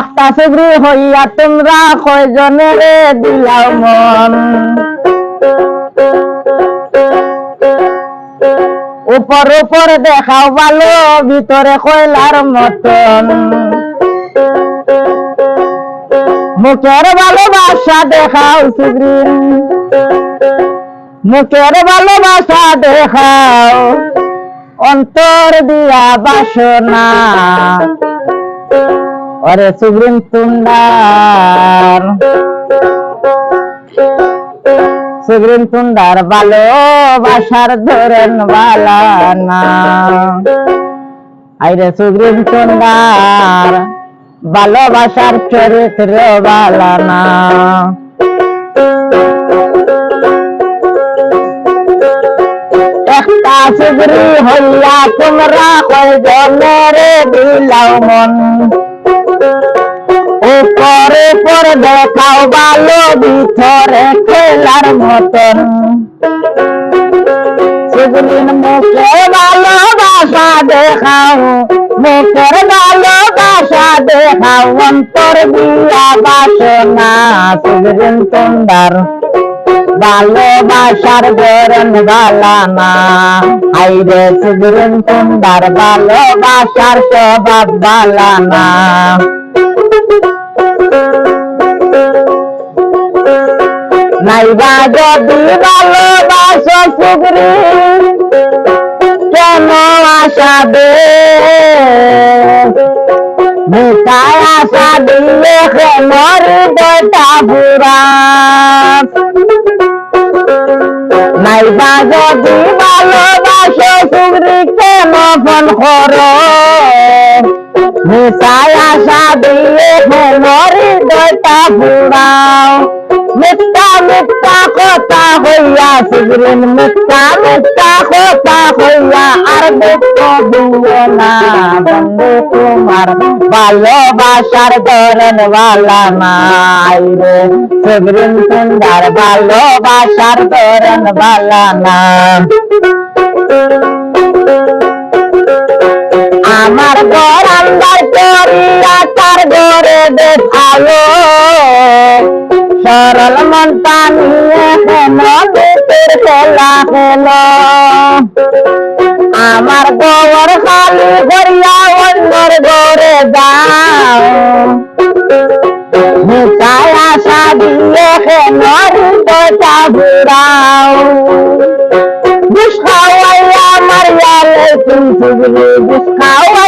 একটা সুগ্রি হইয়া তোমরা কয়জনে দিলাও মন। উপর উপর দেখাও ভালো ভিতরে কয়লার মতন। মুখের ভালোবাসা দেখাও সুগ্রিন মুখের ভালোবাসা দেখাও, অন্তর দিয়া বাসনা। ওরে সুগ্রীম তুন্ডার। সুগ্রিন তুন্ডার ভালোবাসার ধরেন বালানা। আইরে সুগ্রিন তুন্ডার ভালোবাসার চরিত্র বালানা। সুগ্রি হইয়া তোমরা কয়জনের দিলাও মন? উপরে পর দেখাও ভালো ভিতরে খেলার মতন। সেগুলিন মুখে ভালোবাসা দেখাও, মুখের ভালোবাসা দেখাও, অন্তর দিয়া বাসনা সেগুলিন তোমরার ভালোবাসার গরম বালানা আইরে সুগুরুন তোমরার ভালোবাসার স্বভাব বালানা নাইবা যদি ভালোবাসো সুগ্রি কেন আশা দে? মুখায় আশা দিলে কেন হৃদয়টা বুড়া নাইবা যদি ভালোবাসো সুগ্রীকে মফন ফোন করো মিশায় আশা দিয়ে কেন হৃদয়টা বুড়াও মিথ্যা কথা হইয়া সুগ্রিন মিথ্যা মিথ্যা কথা হইয়া, আর দিও না বন্ধু তোমার। ভালোবাসার ধরেন বালা নাই রে সুগ্রিন সুন্দর ভালোবাসার ধরেন বালা না। আমার করিয়া তার দেখাল। সরল বুকের খেলা আমার গোবর খালি করিয়া অন্যর ঘরে যাও। মুখায় আশা দিয়ে হেন হৃদয়টা ঘুরাও। বিষ খাওয়াইয়া মারিয়া লেছি সুগলি বিষ খাওয়াইয়া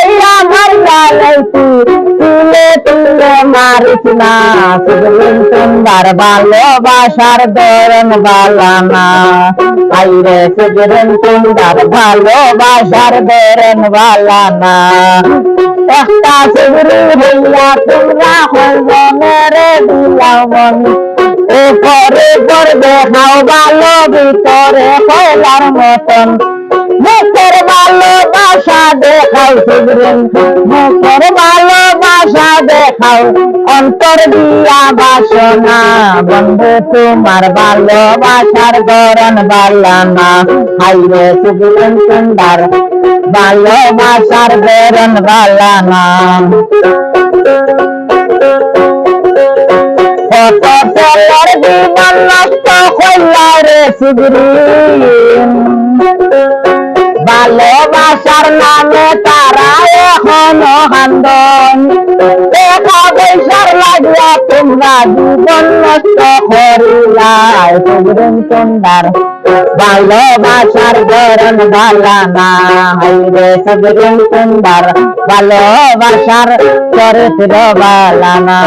তুলে মারিস না সুগলি সুন্দর ভালোবাসার দরন বালানা। আইরে সুগলিন সুন্দর ভালোবাসার দরন বালানা। একটা সুগরি হইয়া তোমরা হইজনের দিলাও মন উপরে পর দেখাও ভালো ভিতরে কয়লার মতন। মুখের ভালোবাসা দেখাও সুগ্রিন মুখের ভালোবাসা দেখাও। অন্তর দিয়া বাসনা। বন্ধু, তোমার ভালোবাসার গরণ বালানা। হাইরে সুগ্রিন সুন্দর। ভালোবাসার গরণ বালানা। ভালোবাসার নামে তারা এখনও হান্দন দেখা পয়সার লাগিয়া তোমরা জীবন নষ্ট করিলাই। সুগ্রীন সুন্দর ভালোবাসার গরণ বালানা হাইরে সুগ্রীন সুন্দর ভালোবাসার চরিত্র বালানা